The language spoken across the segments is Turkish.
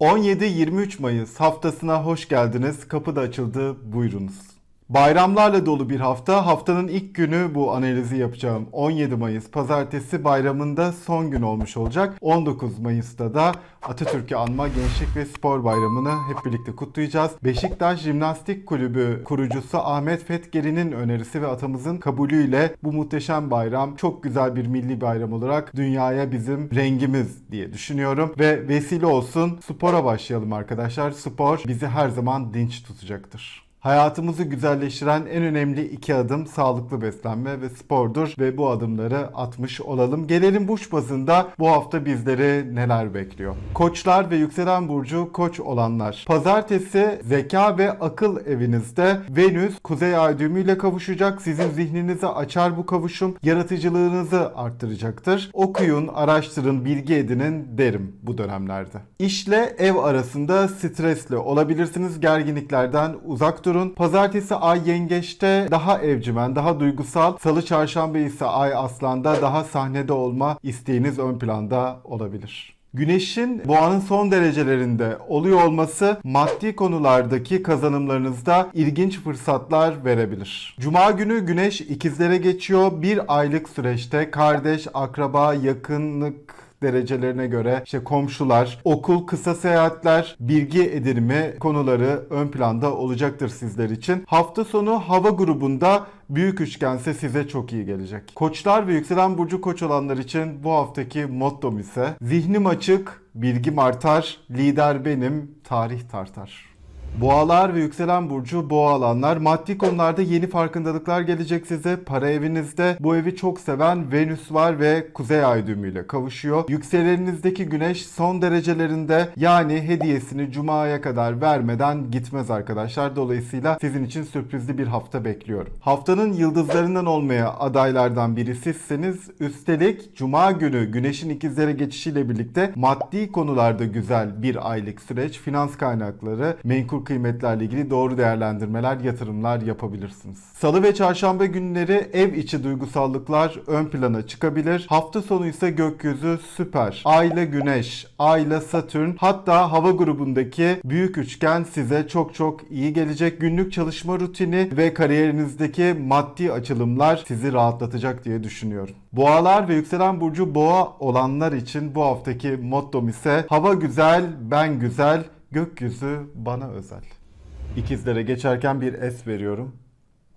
17-23 Mayıs haftasına hoş geldiniz. Kapı da açıldı. Buyurunuz. Bayramlarla dolu bir hafta. Haftanın ilk günü bu analizi yapacağım. 17 Mayıs pazartesi bayramında son gün olmuş olacak. 19 Mayıs'ta da Atatürk'ü anma Gençlik ve Spor Bayramı'nı hep birlikte kutlayacağız. Beşiktaş Jimnastik Kulübü kurucusu Ahmet Fethgeri'nin önerisi ve atamızın kabulüyle bu muhteşem bayram çok güzel bir milli bayram olarak dünyaya bizim rengimiz diye düşünüyorum. Ve vesile olsun spora başlayalım arkadaşlar. Spor bizi her zaman dinç tutacaktır. Hayatımızı güzelleştiren en önemli iki adım sağlıklı beslenme ve spordur ve bu adımları atmış olalım. Gelelim burç bazında bu hafta bizleri neler bekliyor? Koçlar ve yükselen burcu koç olanlar. Pazartesi zeka ve akıl evinizde Venüs kuzey ay düğümüyle kavuşacak. Sizin zihninizi açar bu kavuşum. Yaratıcılığınızı arttıracaktır. Okuyun, araştırın, bilgi edinin derim bu dönemlerde. İşle ev arasında stresli olabilirsiniz. Gerginliklerden uzak durun. Pazartesi ay yengeçte daha evcimen, daha duygusal. Salı çarşamba ise ay aslanda daha sahnede olma isteğiniz ön planda olabilir. Güneşin boğanın son derecelerinde oluyor olması maddi konulardaki kazanımlarınızda ilginç fırsatlar verebilir. Cuma günü güneş ikizlere geçiyor. Bir aylık süreçte kardeş, akraba, yakınlık derecelerine göre işte komşular, okul, kısa seyahatler, bilgi edinimi konuları ön planda olacaktır sizler için. Hafta sonu hava grubunda büyük üçgense size çok iyi gelecek. Koçlar ve yükselen burcu koç olanlar için bu haftaki mottom ise zihnim açık, bilgim artar, lider benim, tarih tartar. Boğalar ve yükselen burcu boğa alanlar maddi konularda yeni farkındalıklar gelecek size. Para evinizde bu evi çok seven Venüs var ve Kuzey Ay düğümüyle kavuşuyor. Yükseleninizdeki güneş son derecelerinde yani hediyesini Cuma'ya kadar vermeden gitmez arkadaşlar. Dolayısıyla sizin için sürprizli bir hafta bekliyorum. Haftanın yıldızlarından olmaya adaylardan biri sizseniz üstelik Cuma günü güneşin ikizlere geçişiyle birlikte maddi konularda güzel bir aylık süreç, finans kaynakları, menkul kıymetlerle ilgili doğru değerlendirmeler, yatırımlar yapabilirsiniz. Salı ve çarşamba günleri ev içi duygusallıklar ön plana çıkabilir. Hafta sonu ise gökyüzü süper. Ayla Güneş, Ayla Satürn hatta hava grubundaki büyük üçgen size çok çok iyi gelecek. Günlük çalışma rutini ve kariyerinizdeki maddi açılımlar sizi rahatlatacak diye düşünüyorum. Boğalar ve yükselen burcu boğa olanlar için bu haftaki mottom ise hava güzel, ben güzel, gökyüzü bana özel. İkizlere geçerken bir es veriyorum.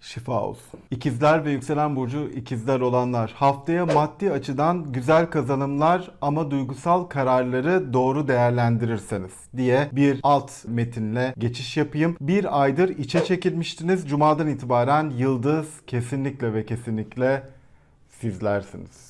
Şifa olsun. İkizler ve yükselen burcu ikizler olanlar haftaya maddi açıdan güzel kazanımlar ama duygusal kararları doğru değerlendirirseniz diye bir alt metinle geçiş yapayım. Bir aydır içe çekilmiştiniz. Cumadan itibaren yıldız kesinlikle ve kesinlikle sizlersiniz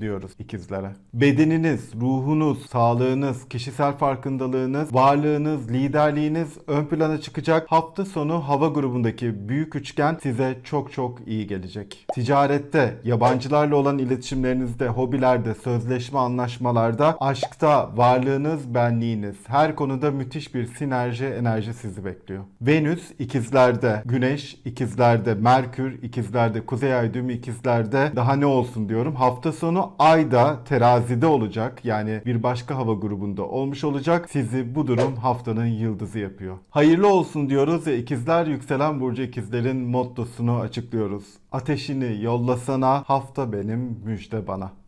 diyoruz ikizlere. Bedeniniz, ruhunuz, sağlığınız, kişisel farkındalığınız, varlığınız, liderliğiniz ön plana çıkacak. Hafta sonu hava grubundaki büyük üçgen size çok çok iyi gelecek. Ticarette, yabancılarla olan iletişimlerinizde, hobilerde, sözleşme anlaşmalarda, aşkta, varlığınız, benliğiniz, her konuda müthiş bir sinerji, enerji sizi bekliyor. Venüs ikizlerde, Güneş ikizlerde, Merkür ikizlerde, Kuzey Ay düğümü ikizlerde daha ne olsun diyorum. Hafta sonu Ayda terazide olacak. Yani bir başka hava grubunda olmuş olacak. Sizi bu durum haftanın yıldızı yapıyor. Hayırlı olsun diyoruz ve ikizler yükselen burcu ikizlerin mottosunu açıklıyoruz. Ateşini yollasana hafta benim müjde bana.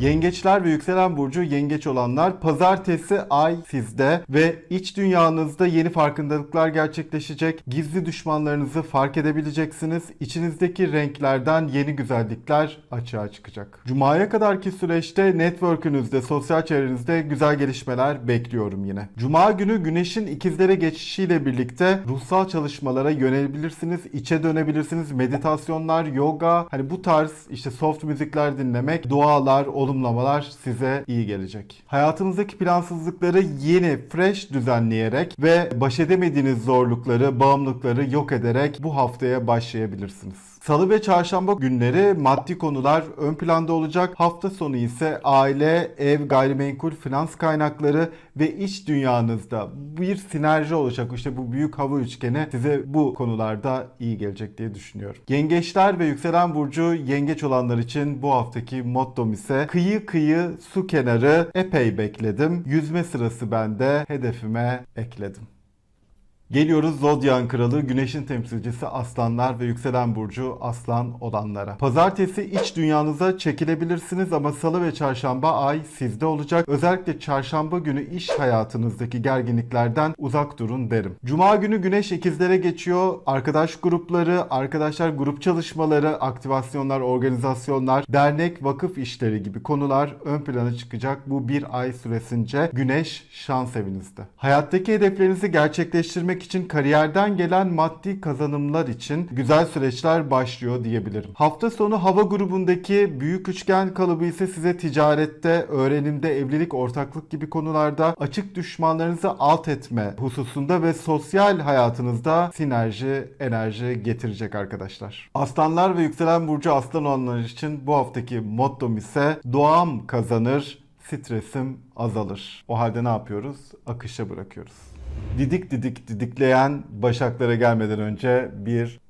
Yengeçler ve yükselen burcu yengeç olanlar pazartesi ay sizde ve iç dünyanızda yeni farkındalıklar gerçekleşecek. Gizli düşmanlarınızı fark edebileceksiniz. İçinizdeki renklerden yeni güzellikler açığa çıkacak. Cuma'ya kadarki süreçte network'ünüzde, sosyal çevrenizde güzel gelişmeler bekliyorum yine. Cuma günü güneşin ikizlere geçişiyle birlikte ruhsal çalışmalara yönelebilirsiniz. içe dönebilirsiniz. Meditasyonlar, yoga, hani bu tarz işte soft müzikler dinlemek, dualar, olumlamalar size iyi gelecek. Hayatınızdaki plansızlıkları yeni, fresh düzenleyerek ve baş edemediğiniz zorlukları, bağımlılıkları yok ederek bu haftaya başlayabilirsiniz. Salı ve çarşamba günleri maddi konular ön planda olacak. Hafta sonu ise aile, ev, gayrimenkul, finans kaynakları ve iç dünyanızda bir sinerji olacak. İşte bu büyük hava üçgeni size bu konularda iyi gelecek diye düşünüyorum. Yengeçler ve yükselen burcu yengeç olanlar için bu haftaki mottom ise kıyı kıyı su kenarı epey bekledim. Yüzme sırası bende hedefime ekledim. Geliyoruz Zodyan Kralı, Güneş'in temsilcisi Aslanlar ve Yükselen Burcu Aslan olanlara. Pazartesi iç dünyanıza çekilebilirsiniz ama Salı ve Çarşamba ay sizde olacak. Özellikle Çarşamba günü iş hayatınızdaki gerginliklerden uzak durun derim. Cuma günü Güneş ikizlere geçiyor. Arkadaş grupları, arkadaşlar grup çalışmaları, aktivasyonlar, organizasyonlar, dernek, vakıf işleri gibi konular ön plana çıkacak bu bir ay süresince Güneş şans evinizde. Hayattaki hedeflerinizi gerçekleştirmek için kariyerden gelen maddi kazanımlar için güzel süreçler başlıyor diyebilirim. Hafta sonu hava grubundaki büyük üçgen kalıbı ise size ticarette, öğrenimde, evlilik, ortaklık gibi konularda açık düşmanlarınızı alt etme hususunda ve sosyal hayatınızda sinerji, enerji getirecek arkadaşlar. Aslanlar ve yükselen burcu aslan olanlar için bu haftaki mottom ise doğam kazanır, stresim azalır. O halde ne yapıyoruz? Akışa bırakıyoruz. Didik didik didikleyen başaklara gelmeden önce bir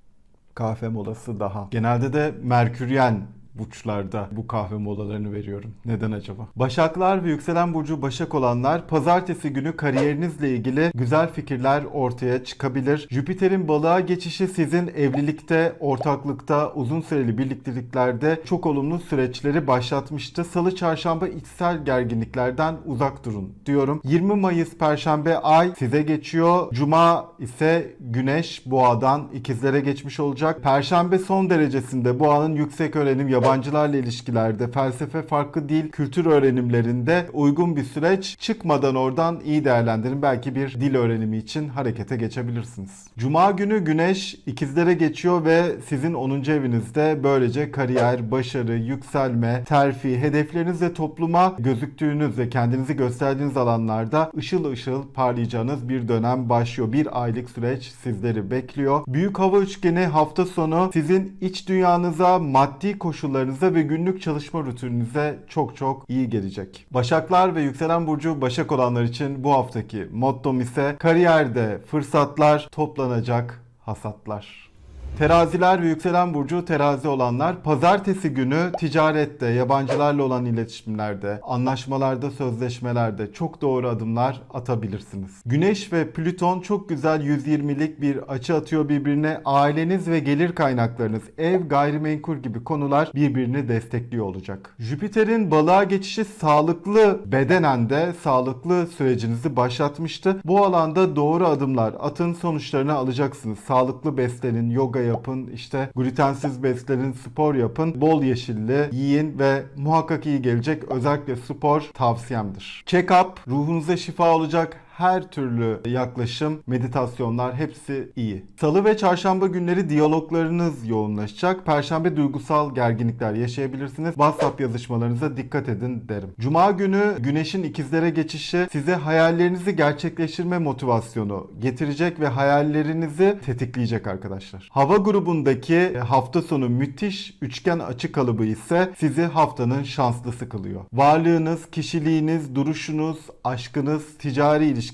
kahve molası daha. Genelde de Merküryen burçlarda bu kahve molalarını veriyorum. Neden acaba? Başaklar ve yükselen burcu Başak olanlar pazartesi günü kariyerinizle ilgili güzel fikirler ortaya çıkabilir. Jüpiter'in balığa geçişi sizin evlilikte, ortaklıkta, uzun süreli birlikteliklerde çok olumlu süreçleri başlatmıştı. Salı, çarşamba içsel gerginliklerden uzak durun diyorum. 20 Mayıs Perşembe ay size geçiyor. Cuma ise Güneş Boğa'dan ikizlere geçmiş olacak. Perşembe son derecesinde Boğa'nın yüksek öğrenim, yabancılarla ilişkilerde, felsefe, farklı dil, kültür öğrenimlerinde uygun bir süreç. Çıkmadan oradan iyi değerlendirin. Belki bir dil öğrenimi için harekete geçebilirsiniz. Cuma günü Güneş ikizlere geçiyor ve sizin 10. evinizde böylece kariyer, başarı, yükselme, terfi, hedefleriniz ve topluma gözüktüğünüz ve kendinizi gösterdiğiniz alanlarda ışıl ışıl parlayacağınız bir dönem başlıyor. Bir aylık süreç sizleri bekliyor. Büyük hava üçgeni hafta sonu sizin iç dünyanıza, maddi koşullarınıza ve günlük çalışma rutininize çok çok iyi gelecek. Başaklar ve yükselen burcu Başak olanlar için bu haftaki mottom ise kariyerde fırsatlar toplanacak hasatlar. Teraziler ve yükselen burcu terazi olanlar pazartesi günü ticarette, yabancılarla olan iletişimlerde, anlaşmalarda, sözleşmelerde çok doğru adımlar atabilirsiniz. Güneş ve Plüton çok güzel 120'lik bir açı atıyor birbirine. Aileniz ve gelir kaynaklarınız, ev, gayrimenkul gibi konular birbirini destekliyor olacak. Jüpiter'in balığa geçişi sağlıklı bedenen de sağlıklı sürecinizi başlatmıştı. Bu alanda doğru adımlar atın sonuçlarını alacaksınız. Sağlıklı beslenin, yoga yapın, işte glutensiz beslenin, spor yapın, bol yeşilli yiyin ve muhakkak iyi gelecek. Özellikle spor tavsiyemdir. Check-up ruhunuza şifa olacak her türlü yaklaşım, meditasyonlar hepsi iyi. Salı ve çarşamba günleri diyaloglarınız yoğunlaşacak. Perşembe duygusal gerginlikler yaşayabilirsiniz. WhatsApp yazışmalarınıza dikkat edin derim. Cuma günü güneşin ikizlere geçişi size hayallerinizi gerçekleştirme motivasyonu getirecek ve hayallerinizi tetikleyecek arkadaşlar. Hava grubundaki hafta sonu müthiş üçgen açı kalıbı ise sizi haftanın şanslısı kılıyor. Varlığınız, kişiliğiniz, duruşunuz, aşkınız, ticari ilişkileriniz,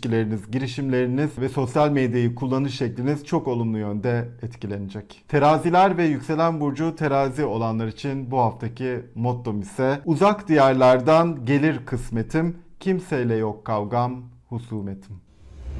girişimleriniz ve sosyal medyayı kullanış şekliniz çok olumlu yönde etkilenecek. Teraziler ve yükselen burcu terazi olanlar için bu haftaki mottom ise uzak diyarlardan gelir kısmetim, kimseyle yok kavgam, husumetim.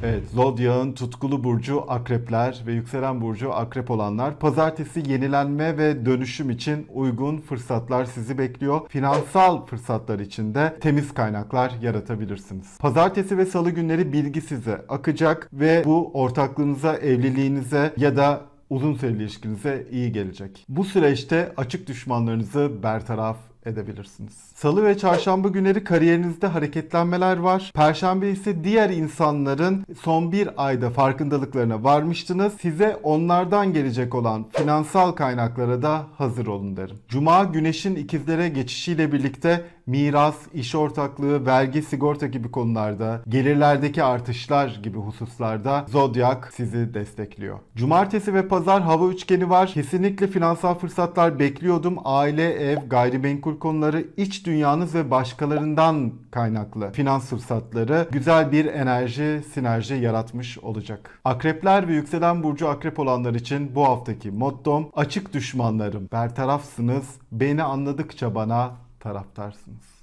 Evet, Zodyak'ın tutkulu burcu akrepler ve yükselen burcu akrep olanlar pazartesi yenilenme ve dönüşüm için uygun fırsatlar sizi bekliyor. Finansal fırsatlar için de temiz kaynaklar yaratabilirsiniz. Pazartesi ve salı günleri bilgi size akacak ve bu ortaklığınıza, evliliğinize ya da uzun süreli ilişkinize iyi gelecek. Bu süreçte açık düşmanlarınızı bertaraf edebilirsiniz. Salı ve çarşamba günleri kariyerinizde hareketlenmeler var. Perşembe ise diğer insanların son bir ayda farkındalıklarına varmıştınız. Size onlardan gelecek olan finansal kaynaklara da hazır olun derim. Cuma güneşin ikizlere geçişiyle birlikte miras, iş ortaklığı, vergi, sigorta gibi konularda, gelirlerdeki artışlar gibi hususlarda Zodyak sizi destekliyor. Cumartesi ve pazar hava üçgeni var. Kesinlikle finansal fırsatlar bekliyordum. Aile, ev, gayrimenkul konuları, iç dünyanız ve başkalarından kaynaklı finans fırsatları güzel bir enerji, sinerji yaratmış olacak. Akrepler ve yükselen burcu akrep olanlar için bu haftaki mottom açık düşmanlarım, bertarafsınız, beni anladıkça bana taraftarsınız.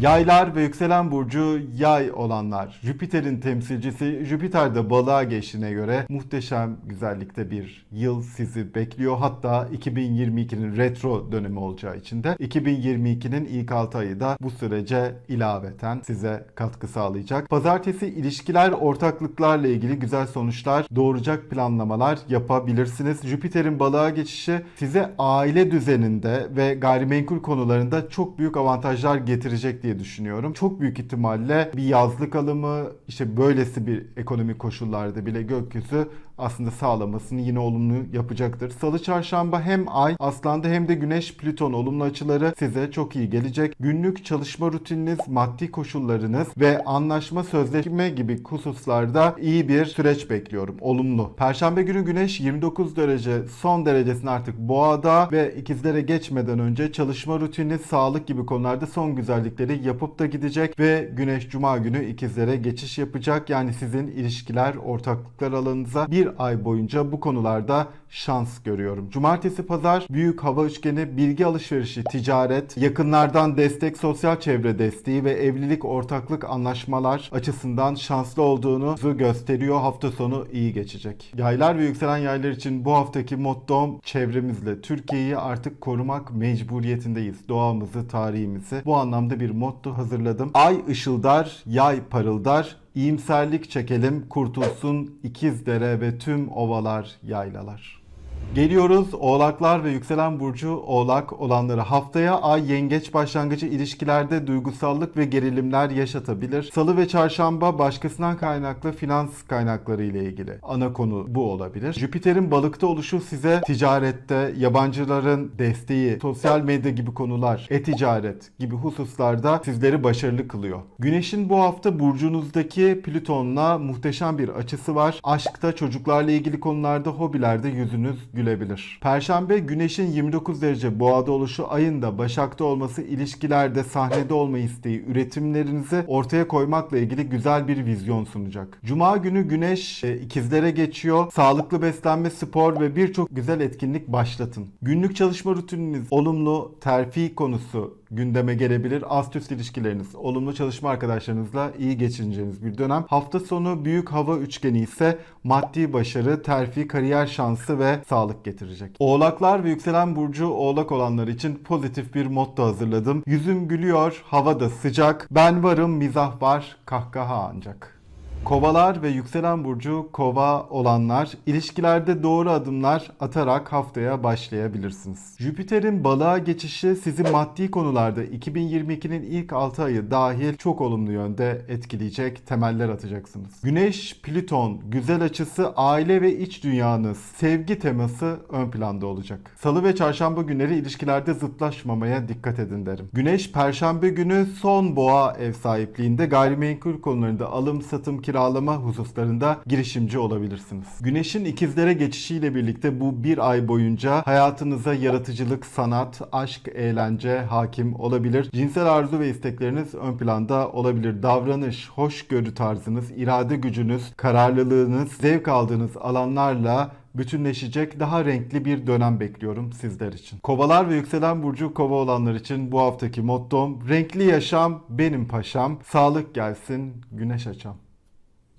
Yaylar ve yükselen burcu yay olanlar. Jüpiter'in temsilcisi Jüpiter de balığa geçtiğine göre muhteşem güzellikte bir yıl sizi bekliyor. Hatta 2022'nin retro dönemi olacağı için de 2022'nin ilk 6 ayı da bu sürece ilaveten size katkı sağlayacak. Pazartesi ilişkiler, ortaklıklarla ilgili güzel sonuçlar doğuracak planlamalar yapabilirsiniz. Jüpiter'in balığa geçişi size aile düzeninde ve gayrimenkul konularında çok büyük avantajlar getirecek diye düşünüyorum. Çok büyük ihtimalle bir yazlık alımı işte böylesi bir ekonomik koşullarda bile gökyüzü aslında sağlamasını yine olumlu yapacaktır. Salı çarşamba hem ay aslanda hem de güneş plüton olumlu açıları size çok iyi gelecek. Günlük çalışma rutininiz, maddi koşullarınız ve anlaşma sözleşme gibi hususlarda iyi bir süreç bekliyorum. Olumlu. Perşembe günü güneş 29 derece son derecesini artık boğada ve ikizlere geçmeden önce çalışma rutini, sağlık gibi konularda son güzellikleri yapıp da gidecek ve güneş cuma günü ikizlere geçiş yapacak. Yani sizin ilişkiler, ortaklıklar alanınıza bir ay boyunca bu konularda şans görüyorum. Cumartesi pazar büyük hava üçgeni, bilgi alışverişi, ticaret, yakınlardan destek, sosyal çevre desteği ve evlilik, ortaklık anlaşmalar açısından şanslı olduğunu gösteriyor. Hafta sonu iyi geçecek. Yaylar ve yükselen yaylar için bu haftaki mottom çevremizle Türkiye'yi artık korumak mecburiyetindeyiz. Doğamızı, tarihimizi. Bu anlamda bir motto hazırladım. Ay ışıldar, yay parıldar, İyimserlik çekelim, kurtulsun ikizdere ve tüm ovalar, yaylalar. Geliyoruz Oğlaklar ve yükselen burcu Oğlak olanları haftaya ay yengeç başlangıcı ilişkilerde duygusallık ve gerilimler yaşatabilir. Salı ve çarşamba başkasından kaynaklı finans kaynakları ile ilgili ana konu bu olabilir. Jüpiter'in balıkta oluşu size ticarette, yabancıların desteği, sosyal medya gibi konular, e-ticaret gibi hususlarda sizleri başarılı kılıyor. Güneşin bu hafta burcunuzdaki Plüton'la muhteşem bir açısı var. Aşkta, çocuklarla ilgili konularda, hobilerde yüzünüz gülebilir. Perşembe güneşin 29 derece boğada oluşu ayında başakta olması ilişkilerde sahnede olma isteği üretimlerinizi ortaya koymakla ilgili güzel bir vizyon sunacak. Cuma günü güneş e, ikizlere geçiyor. Sağlıklı beslenme, spor ve birçok güzel etkinlik başlatın. Günlük çalışma rutininiz olumlu, terfi konusu gündeme gelebilir. Ast üst ilişkileriniz, olumlu çalışma arkadaşlarınızla iyi geçireceğiniz bir dönem. Hafta sonu büyük hava üçgeni ise maddi başarı, terfi, kariyer şansı ve sağlık getirecek. Oğlaklar ve yükselen burcu oğlak olanlar için pozitif bir motto hazırladım. Yüzüm gülüyor, hava da sıcak, ben varım, mizah var, kahkaha ancak. Kovalar ve yükselen burcu kova olanlar ilişkilerde doğru adımlar atarak haftaya başlayabilirsiniz. Jüpiter'in balığa geçişi sizi maddi konularda 2022'nin ilk 6 ayı dahil çok olumlu yönde etkileyecek temeller atacaksınız. Güneş, Plüton, güzel açısı, aile ve iç dünyanız, sevgi teması ön planda olacak. Salı ve çarşamba günleri ilişkilerde zıtlaşmamaya dikkat edin derim. Güneş, perşembe günü son boğa ev sahipliğinde gayrimenkul konularında alım, satım, kiralama hususlarında girişimci olabilirsiniz. Güneşin ikizlere geçişiyle birlikte bu bir ay boyunca hayatınıza yaratıcılık, sanat, aşk, eğlence hakim olabilir. Cinsel arzu ve istekleriniz ön planda olabilir. Davranış, hoşgörü tarzınız, irade gücünüz, kararlılığınız, zevk aldığınız alanlarla bütünleşecek daha renkli bir dönem bekliyorum sizler için. Kovalar ve yükselen burcu kova olanlar için bu haftaki mottom renkli yaşam benim paşam, sağlık gelsin, güneş açam.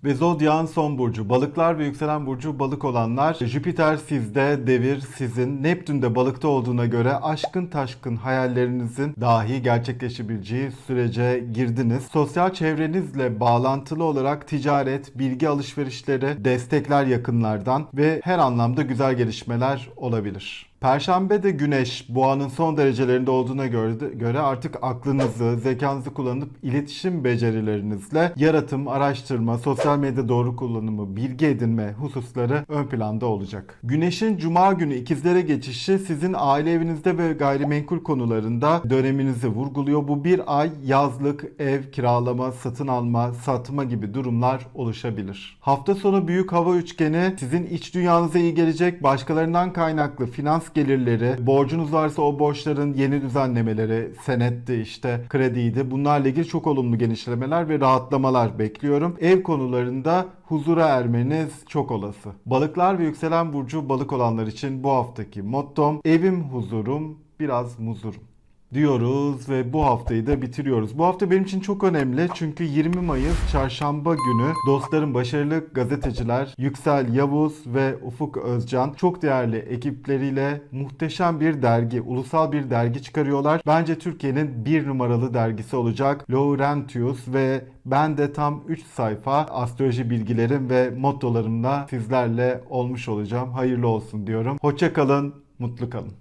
Ve Zodyak'ın son burcu balıklar ve yükselen burcu balık olanlar Jüpiter sizde devir sizin Neptün de balıkta olduğuna göre aşkın taşkın hayallerinizin dahi gerçekleşebileceği sürece girdiniz. Sosyal çevrenizle bağlantılı olarak ticaret, bilgi alışverişleri, destekler yakınlardan ve her anlamda güzel gelişmeler olabilir. Perşembe de güneş boğanın son derecelerinde olduğuna göre, artık aklınızı, zekanızı kullanıp iletişim becerilerinizle yaratım, araştırma, sosyal medya doğru kullanımı, bilgi edinme hususları ön planda olacak. Güneşin cuma günü ikizlere geçişi sizin aile evinizde ve gayrimenkul konularında döneminizi vurguluyor. Bu bir ay yazlık, ev kiralama, satın alma, satma gibi durumlar oluşabilir. Hafta sonu büyük hava üçgeni sizin iç dünyanıza iyi gelecek. Başkalarından kaynaklı gelirleri, borcunuz varsa o borçların yeni düzenlemeleri, senetti işte krediydi. Bunlarla ilgili çok olumlu genişlemeler ve rahatlamalar bekliyorum. Ev konularında huzura ermeniz çok olası. Balıklar ve yükselen burcu balık olanlar için bu haftaki mottom evim huzurum biraz muzurum diyoruz ve bu haftayı da bitiriyoruz. Bu hafta benim için çok önemli çünkü 20 Mayıs çarşamba günü dostlarım başarılı gazeteciler Yüksel Yavuz ve Ufuk Özcan çok değerli ekipleriyle muhteşem bir dergi, ulusal bir dergi çıkarıyorlar. Bence Türkiye'nin bir numaralı dergisi olacak. Laurentius ve ben de tam 3 sayfa astroloji bilgilerim ve mottolarımla sizlerle olmuş olacağım. Hayırlı olsun diyorum. Hoşça kalın, mutlu kalın.